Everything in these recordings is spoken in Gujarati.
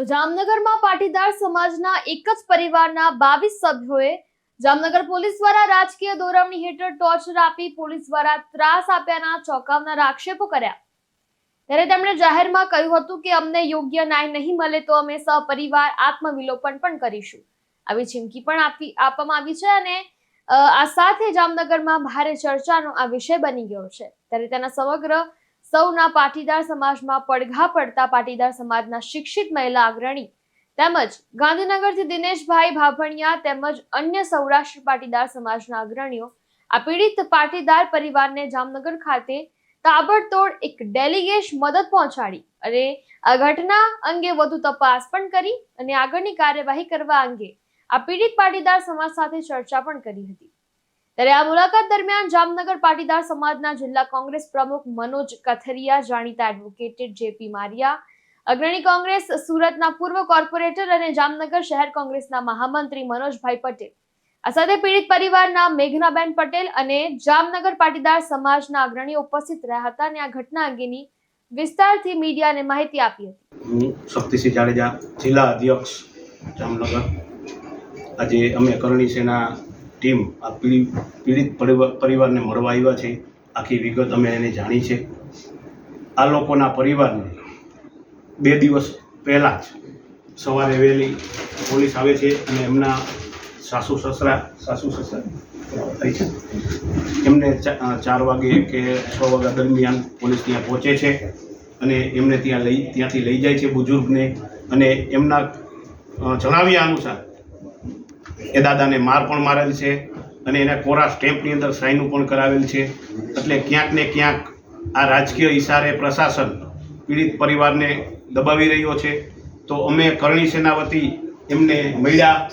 તો જામનગરમાં પાટીદાર સમાજના એક જ પરિવારના બાવીસ સભ્યોએ જામનગર પોલીસ દ્વારા રાજકીય દોરવણી હેઠળ ટોર્ચર આપી પોલીસ દ્વારા ત્રાસ આપ્યાના ચોંકાવનારા આક્ષેપો કર્યા. ત્યારે તેમણે જાહેરમાં કહ્યું હતું કે અમને યોગ્ય ન્યાય નહીં મળે તો અમે સહપરિવાર આત્મવિલોપન પણ કરીશું. આવી ચીમકી પણ આપી, આપવામાં આવી છે અને આ સાથે જામનગરમાં ભારે ચર્ચાનો આ વિષય બની ગયો છે. ત્યારે તેના સમગ્ર સૌના પાટીદાર સમાજમાં પડઘા પડતા પાટીદાર સમાજના શિક્ષિત મહિલા અગ્રણી તેમજ ગાંધીનગરથી દિનેશભાઈ ભાભણિયા તેમજ અન્ય સૌરાષ્ટ્ર પાટીદાર સમાજના અગ્રણીઓ, આ પીડિત પાટીદાર પરિવારને જામનગર ખાતે તાબડતોડ એક ડેલિગેશ મદદ પહોંચાડી અને આ ઘટના અંગે વધુ તપાસ પણ કરી અને આગળની કાર્યવાહી કરવા અંગે આ પીડિત પાટીદાર સમાજ સાથે ચર્ચા પણ કરી હતી. ત્યારે આ મુલાકાત દરમિયાન જામનગર પાટીદાર સમાજના જિલ્લા કોંગ્રેસ પ્રમુખ મનોજ કથરિયા, જાણીતા એડવોકેટ જેપી મારિયા, અગ્રણી કોંગ્રેસ સુરતના પૂર્વ કોર્પોરેટર અને જામનગર શહેર કોંગ્રેસના મહામંત્રી મનોજભાઈ પટેલ. આ સાથે પીડિત પરિવારના મેઘનાબેન પટેલ અને જામનગર પાટીદાર સમાજના અગ્રણીઓ ઉપસ્થિત રહ્યા હતા અને આ ઘટના અંગેની વિસ્તારથી મીડિયાને માહિતી આપી હતી. હું શક્તિસિંહ જાડેજા જિલ્લા અધ્યક્ષ જામનગર. આજે અમે કરણી સેના ટીમ આ પીડિત પીડિત પરિવાર પરિવારને મળવા આવ્યા છે. આખી વિગત અમે એને જાણી છે. આ લોકોના પરિવારને બે દિવસ પહેલાં જ સવારે વહેલી પોલીસ આવે છે અને એમના સાસુ, સસરા સાસુ, સસરા થાય છે. એમને ચાર વાગે કે છ વાગ્યા દરમિયાન પોલીસ ત્યાં પહોંચે છે અને એમને ત્યાં લઈ, ત્યાંથી લઈ જાય છે બુઝુર્ગને અને એમના જણાવ્યા અનુસાર એ દાદાને માર પણ મારેલ છે અને એના કોરા સ્ટેમ્પની અંદર સાઈનું પણ કરાવેલ છે. એટલે ક્યાંક ને ક્યાંક આ રાજકીય ઈશારે પ્રશાસન પીડિત પરિવારને દબાવી રહ્યો છે. તો અમે કરણી સેના એમને મળ્યા,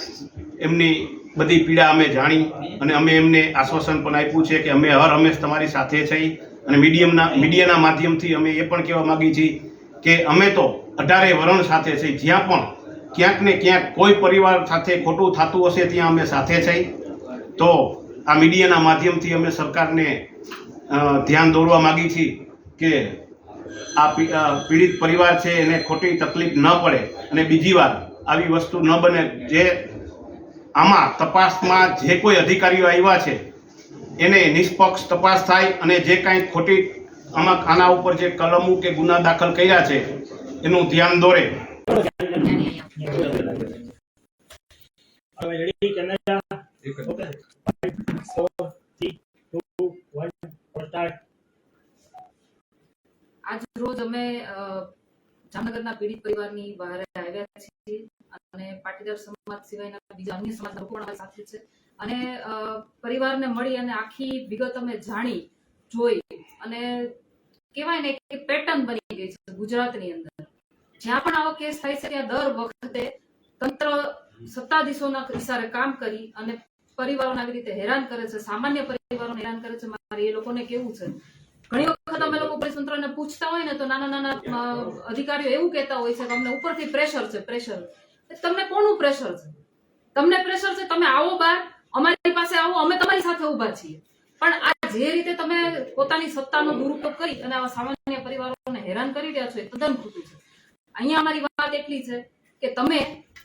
એમની બધી પીડા અમે જાણી અને અમે એમને આશ્વાસન પણ આપ્યું છે કે અમે હર હંમેશ તમારી સાથે છીએ અને મીડિયમના, મીડિયાના માધ્યમથી અમે એ પણ કહેવા માગીએ છીએ કે અમે તો અઢારે વરણ સાથે છીએ જ્યાં પણ ક્યાંક ને ક્યાંક કોઈ પરિવાર સાથે ખોટું થતું હશે ત્યાં અમે સાથે છીએ તો આ મીડિયાના માધ્યમથી અમે સરકારને ધ્યાન દોરવા માગી છીએ કે આ પીડિત પરિવાર છે એને ખોટી તકલીફ ન પડે અને બીજી વાર આવી વસ્તુ ન બને જે આમાં તપાસમાં જે કોઈ અધિકારીઓ આવ્યા છે, એને નિષ્પક્ષ તપાસ થાય અને જે કાંઈ ખોટી આમાં આના ઉપર જે કલમો કે ગુના દાખલ કર્યા છે, એનું ધ્યાન દોરે. Are we ready, Canada? Okay. Four, three, two, one, start. આજ રોજ અમે જામનગરના પીડિત પરિવારની બહાર આવ્યા છીએ અને પાટીદાર સમાજ સિવાયના બીજા અન્ય સમાજ લોકો પણ સાથે છે અને પરિવારને મળી અને આખી વિગત અમે જાણી જોઈ અને કહેવાય ને કે પેટર્ન બની ગઈ છે ગુજરાતની અંદર જ્યાં પણ આવો કેસ થાય છે ત્યાં દર વખતે તંત્ર સત્તાધીશોના ઇશારે કામ કરી અને પરિવારોને આવી રીતે હેરાન કરે છે, સામાન્ય પરિવારોને હેરાન કરે છે. મારે એ લોકોને કેવું છે? ઘણી વખત અમે લોકો પોલીસ પૂછતા હોય ને તો નાના નાના અધિકારીઓ એવું કહેતા હોય છે કે અમને ઉપરથી પ્રેશર છે, પ્રેશર. તમને કોનું પ્રેશર છે? તમને પ્રેશર છે તમે આવો બહાર, અમારી પાસે આવો, અમે તમારી સાથે ઊભા છીએ. પણ આ જે રીતે તમે પોતાની સત્તાનો દુરુપયોગ કરી અને આવા સામાન્ય પરિવારોને હેરાન કરી રહ્યા છો એ તદ્દન ખોટું છે. અહીંયા અમારી વાત એટલી છે કે તમે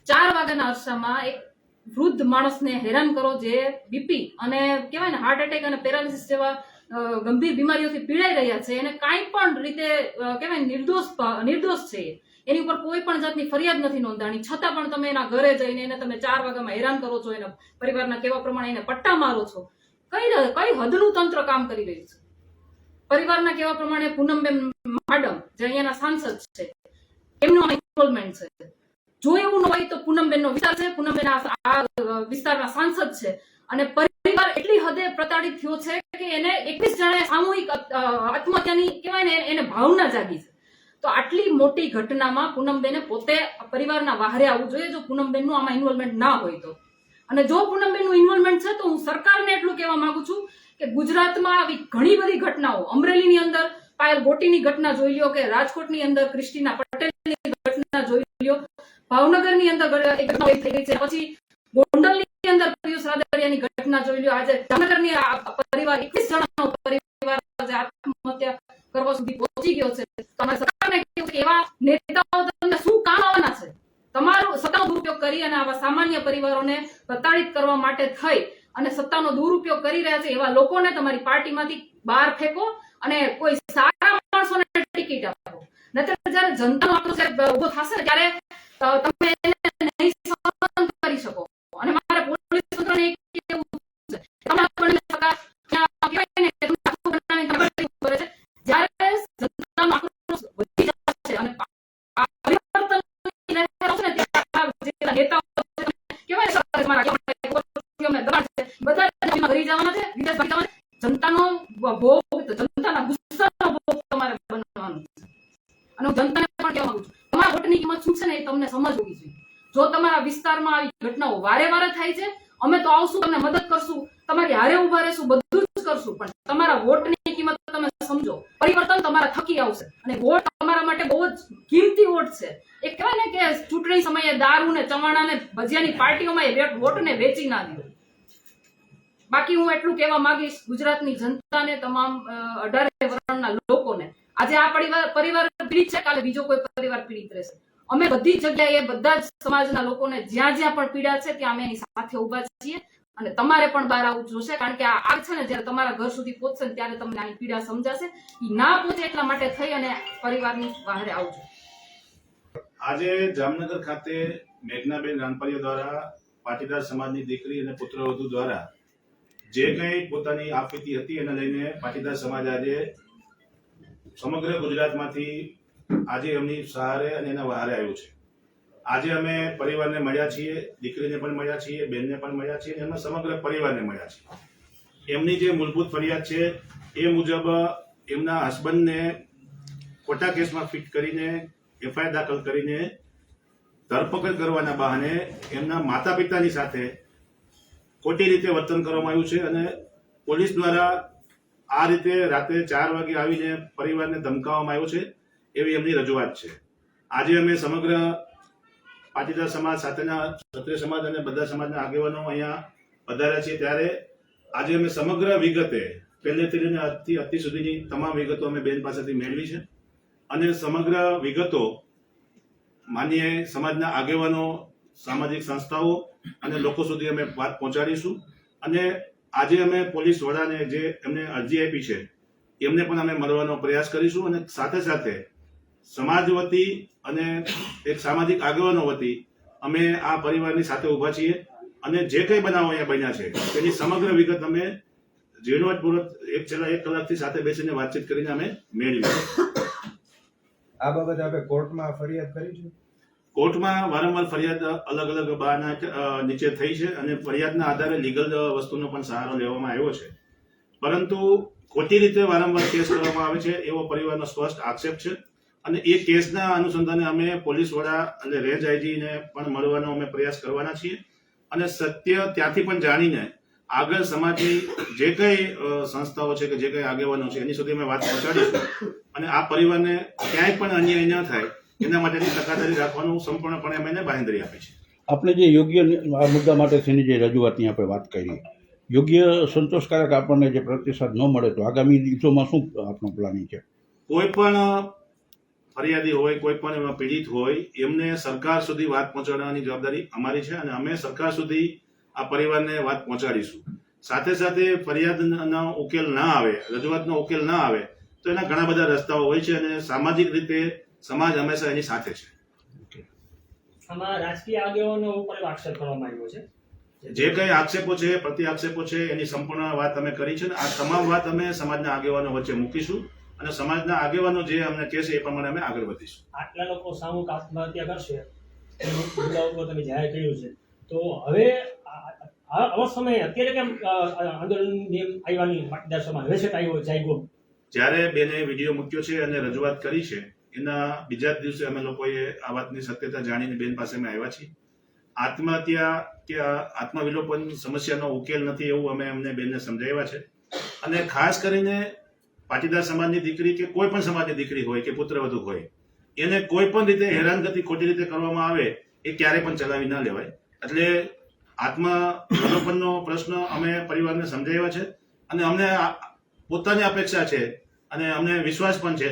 ચાર વાગ્યાના અરસામાં એક વૃદ્ધ માણસને હેરાન કરો જે બીપી અને કહેવાય ને હાર્ટ એટેક અને પેરાલિસિસ જેવા ગંભીર બીમારીઓથી પીડાઈ રહ્યા છે. એને કાંઈ પણ રીતે કહેવાય નિર્દોષ નિર્દોષ છે. એની ઉપર કોઈ પણ જાતની ફરિયાદ નથી નોંધાણી. છતાં પણ તમે એના ઘરે જઈને એને તમે ચાર વાગ્યામાં હેરાન કરો છો, એના પરિવારના કેવા પ્રમાણે એને પટ્ટા મારો છો. કઈ કઈ હદનું તંત્ર કામ કરી રહ્યું છે? પરિવારના કેવા પ્રમાણે પૂનમબેન માડમ, જે અહીંયાના સાંસદ છે, એમનું ઇન્વોલ્વમેન્ટ છે. જો એવું ન હોય તો પૂનમબેનનો વિસ્તાર છે. પૂનમબેન આ વિસ્તારના સાંસદ છે. અને પરિવાર એટલી હદે પ્રતાડિત થયો છે કે એને એકવીસ જણાએ સામૂહિક આત્મહત્યાની કહેવાય ને એને ભાવના જાગી છે. તો આટલી મોટી ઘટનામાં પૂનમબેને પોતે પરિવારના વાહરે આવવું જોઈએ જો પૂનમબેનનું આમાં ઇન્વોલ્વમેન્ટ ના હોય તો. અને જો પૂનમબેનનું ઇન્વોલ્વમેન્ટ છે તો હું સરકારને એટલું કહેવા માંગુ છું કે ગુજરાતમાં આવી ઘણી બધી ઘટનાઓ અમરેલીની અંદર પાયલ ગોટીની ઘટના જોઈ લો કે રાજકોટની અંદર ક્રિસ્ટીના પટેલની ભાવનગરની અંદર એક ઘટના થઈ અંદર પિયુષ રાદડિયાની ઘટના જોઈ લો આજે જામનગરની પરિવાર એકવીસ જણાનો પરિવાર આત્મહત્યા કરવા સુધી પહોંચી ગયો છે. તમારે સરકારને કહેવું છે એવા નેતાઓ તમને શું કામ આવવાના છે? કરી અને આવા સામાન્ય પરિવારોને પ્રતાડિત કરવા માટે થઈ અને સત્તાનો દુરુપયોગ કરી રહ્યા છે, એવા લોકોને તમારી પાર્ટીમાંથી બહાર ફેંકો અને કોઈ સારા માણસોને ટિકિટ આપો. નહીતર જ્યારે જનતાનો આપણો ઊભો થશે ત્યારે તમે એને નહીં સહન કરી શકો અને મારે પોલીસ તંત્રને એક કહેવું છે તમે આપણને સગા- ત્યાં કહેવાય ને કે તમે આખું બનાવીને તમે કેવું કરે છે જ્યારે જનતાનો આક્રોશ વધી જશે અને આ પરિવર્તનની લહેર આવશે ને ત્યારે આ જે નેતાઓ છે, તમે કહેવાય ને સર, મારા કહેવાય અમે દબાણ છે બધા જમીનમાં ભરી જવાના છે વિદેશ ભરી જવાના છે. જનતાનો ભોગ જનતાના ગુસ્સાનો ભોગ તમારે બનવાનો છે અને હું જનતાને પણ કહેવા માંગુ છું તમારા વોટની કિંમત શું છે ને તમને સમજ હોવી જોઈએ. જો તમારા વિસ્તારમાં આવી ઘટનાઓ વારે વારે થાય છે, અમે તો આવશું, તમને મદદ કરશું, તમારી હારે ઊભા રહેશું, બધું જ કરશું, પણ તમારા વોટની કિંમત તમે સમજો. પરિવર્તન તમારા થકી આવશે. અને વોટ તમારા માટે બહુ જ કિંમતી વોટ છે. એ કહેવાય ને કે ચૂંટણી સમયે દારૂ ને ચવાણા ને ભજીયાની પાર્ટીઓમાં એ વેટ- વોટને વેચી ના દીધો બાકી હું એટલું કહેવા માંગીશ, ગુજરાતની જનતાને, તમામ અઢારે વર્ણના લોકોને. આજે આ પરિવાર પરિવાર પીડિત છે, કાલે બીજો કોઈ પરિવાર પીડિત રહેશે. અમે બધી જગ્યાએ બધા જ સમાજના લોકોને જ્યાં જ્યાં પણ પીડા છે ત્યાં અમે એની સાથે ઊભા છીએ અને તમારે પણ બહાર આવવું જોશે, કારણ કે આ છે ને જયારે તમારા ઘર સુધી પહોંચશે ને ત્યારે તમને આની પીડા સમજાશે. એ ના પહોંચે એટલા માટે થઈ અને પરિવારની બહાર આવજો. આજે જામનગર ખાતે મેઘનાબેન રાનપરિયા દ્વારા પાટીદાર સમાજની દીકરી અને પુત્રવધુ દ્વારા જે કંઈ પોતાની આપવીતી હતી એને લઈને પાટીદાર સમાજ આજે સમગ્ર ગુજરાતમાંથી આજે એમની સહારે અને એના વહારે આવ્યું છે. આજે અમે પરિવારને મળ્યા છીએ, દીકરીને પણ મળ્યા છીએ, બેનને પણ મળ્યા છીએ એમના સમગ્ર પરિવારને મળ્યા છીએ. એમની જે મૂળભૂત ફરિયાદ છે, એ મુજબ એમના હસબન્ડને ખોટા કેસમાં ફિટ કરીને, એફઆઈઆર દાખલ કરીને ધરપકડ કરવાના બહાને એમના માતા પિતાની સાથે ખોટી રીતે વર્તન કરવામાં આવ્યું છે અને પોલીસ દ્વારા આ રીતે રાત્રે ચાર વાગે આવીને પરિવારને ધમકાવવામાં આવ્યો છે. એવી એમની રજૂઆત છે. આજે અમે સમગ્ર પાટીદાર સમાજ સાથેના ક્ષત્રિય સમાજ અને બધા સમાજના આગેવાનો અહીંયા પધાર્યા છીએ. ત્યારે આજે અમે સમગ્ર વિગતે પહેલેથી લઈને આજથી અત્તિ સુધીની તમામ વિગતો અમે બેન પાસેથી મેળવી છે. અને સમગ્ર વિગતો માન્ય સમાજના આગેવાનો, સામાજિક સંસ્થાઓ અને લોકો સુધી અમે વાત પહોંચાડીશું. અને આજે અમે પોલીસ વડાને જે એમને અરજી આપી છે, એમને પણ અમે મળવાનો પ્રયાસ કરીશું અને સાથે સાથે સમાજ વતી અને એક સામાજિક આગેવાનો વતી અમે આ પરિવારની સાથે ઊભા છીએ અને જે કંઈ બનાવો અહીંયા બન્યા છે તેની સમગ્ર વિગત અમે ઝીણવટપૂર્વક એક છેલ્લા એક કલાકથી સાથે બેસીને વાતચીત કરીને અમે મેળવી આ બાબતે આપણે કોર્ટમાં ફરિયાદ કરી છે? કોર્ટમાં વારંવાર ફરિયાદ અલગ અલગ બહાના નીચે થઈ છે અને ફરિયાદના આધારે લીગલ વસ્તુનો પણ સહારો લેવામાં આવ્યો છે. પરંતુ ખોટી રીતે વારંવાર કેસ કરવામાં આવે છે એવો પરિવારનો સ્પષ્ટ આક્ષેપ છે. અને એ કેસના અનુસંધાને અમે પોલીસ વડા અને રેન્જ આઈજીને પણ મળવાનો અમે પ્રયાસ કરવાના છીએ. અને સત્ય ત્યાંથી પણ જાણીને આગળ સમાજની જે કંઈ સંસ્થાઓ છે કે જે કંઈ આગેવાનો છે એની સુધી અમે વાત પહોંચાડીશું. અને આ પરિવારને ક્યાંય પણ અન્યાય ન થાય એના માટેની તકેદારી રાખવાનું સંપૂર્ણપણે અમે એને બાંહેધરી આપી છે. આપણે જે યોગ્ય આ મુદ્દા માટે થઈને જે રજૂઆતની આપણે વાત કરી યોગ્ય સંતોષકારક આપણને જે પ્રતિસાદ ન મળે તો આગામી દિવસોમાં શું આપણું પ્લાનિંગ છે? કોઈ પણ ફરિયાદી હોય કોઈ પણ એમાં પીડિત હોય એમને સરકાર સુધી વાત પહોંચાડવાની જવાબદારી અમારી છે અને અમે સરકાર સુધી આ પરિવારને વાત પહોંચાડીશું. સાથે સાથે ફરિયાદનો ઉકેલ ના આવે રજૂઆતનો ઉકેલ ના આવે તો એના ઘણા બધા રસ્તાઓ હોય છે અને સામાજિક રીતે સમાજ હંમેશા એની સાથે છે. આમાં રાજકીય આગેવાનો ઉપર આક્ષેપ કરવામાં આવ્યો છે? જે કંઈ આક્ષેપો છે પ્રતિ આક્ષેપો છે એની સંપૂર્ણ વાત અમે કરી છે અને આ તમામ વાત અમે સમાજના આગેવાનો વચ્ચે મૂકીશું. અને સમાજના આગેવાનો જે અમને કહેશે એ પ્રમાણે અમે આગળ વધીશું. આટલા લોકો સામૂહિક આત્મહત્યા કરશે તમે જાહેર કર્યું છે. તો હવે આવા સમયે અત્યારે કેમ અ, આંદોલનની એમ આવ્યાની હવે છે આવ્યો જાગ્યો. જ્યારે બેને વીડિયો મૂક્યો છે અને રજૂઆત કરી છે એના બીજા જ દિવસે અમે લોકોએ આ વાતની સત્યતા જાણીને બેન પાસે અમે આવ્યા છીએ. આત્મહત્યા કે આત્મવિલોપન સમસ્યાનો ઉકેલ નથી એવું અમે અમને બેનને સમજાવ્યા છે. અને ખાસ કરીને પાટીદાર સમાજની દીકરી કે કોઈ પણ સમાજની દીકરી હોય કે પુત્રવધુ હોય એને કોઈ પણ રીતે હેરાનગતિ ખોટી રીતે કરવામાં આવે એ ક્યારે પણ ચલાવી ના લેવાય. એટલે આત્મવિલોપનનો પ્રશ્ન અમે પરિવારને સમજાવ્યા છે અને અમને પોતાની અપેક્ષા છે અને અમને વિશ્વાસ પણ છે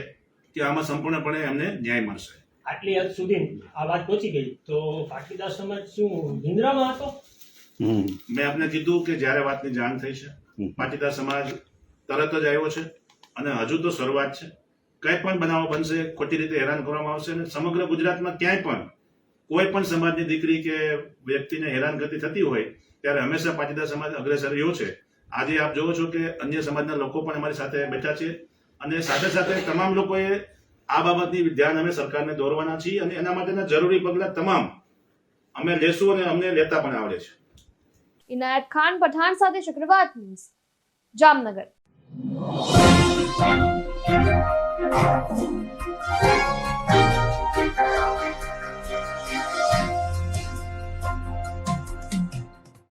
કે આમાં સંપૂર્ણપણે અમને ન્યાય મળશે. આટલી હદ સુધી આ વાત પહોંચી ગઈ. તો પાટીદાર સમાજ શું નિંદ્રામાં હતો? મેં આપને કીધું કે જ્યારે વાતની જાણ થઈ છે પાટીદાર સમાજ તરત જ આવ્યો છે. અને હજુ તો શરૂઆત છે. કંઈ પણ બનાવો બનશે, ખોટી રીતે હેરાન કરવામાં આવશે અને સમગ્ર ગુજરાતમાં ક્યાંય પણ કોઈ પણ સમાજની દીકરી કે વ્યક્તિને હેરાન કરતી થતી હોય, ત્યારે હંમેશા પાટીદાર સમાજ અગ્રેસર રહ્યો છે. આજે આપ જોવો છો કે અન્ય સમાજના લોકો પણ અમારી સાથે બેઠા છે અને સાથે સાથે તમામ લોકોએ આ બાબતની ધ્યાન અમે સરકારને દોરવાના છીએ અને એના માટેના જરૂરી પગલાં તમામ અમે લેશું અને અમને લેતા પણ આવડે છે. ઇનાયત ખાન, પઠાણ સાથે ચક્રવાત ન્યૂઝ, જામનગર. Thank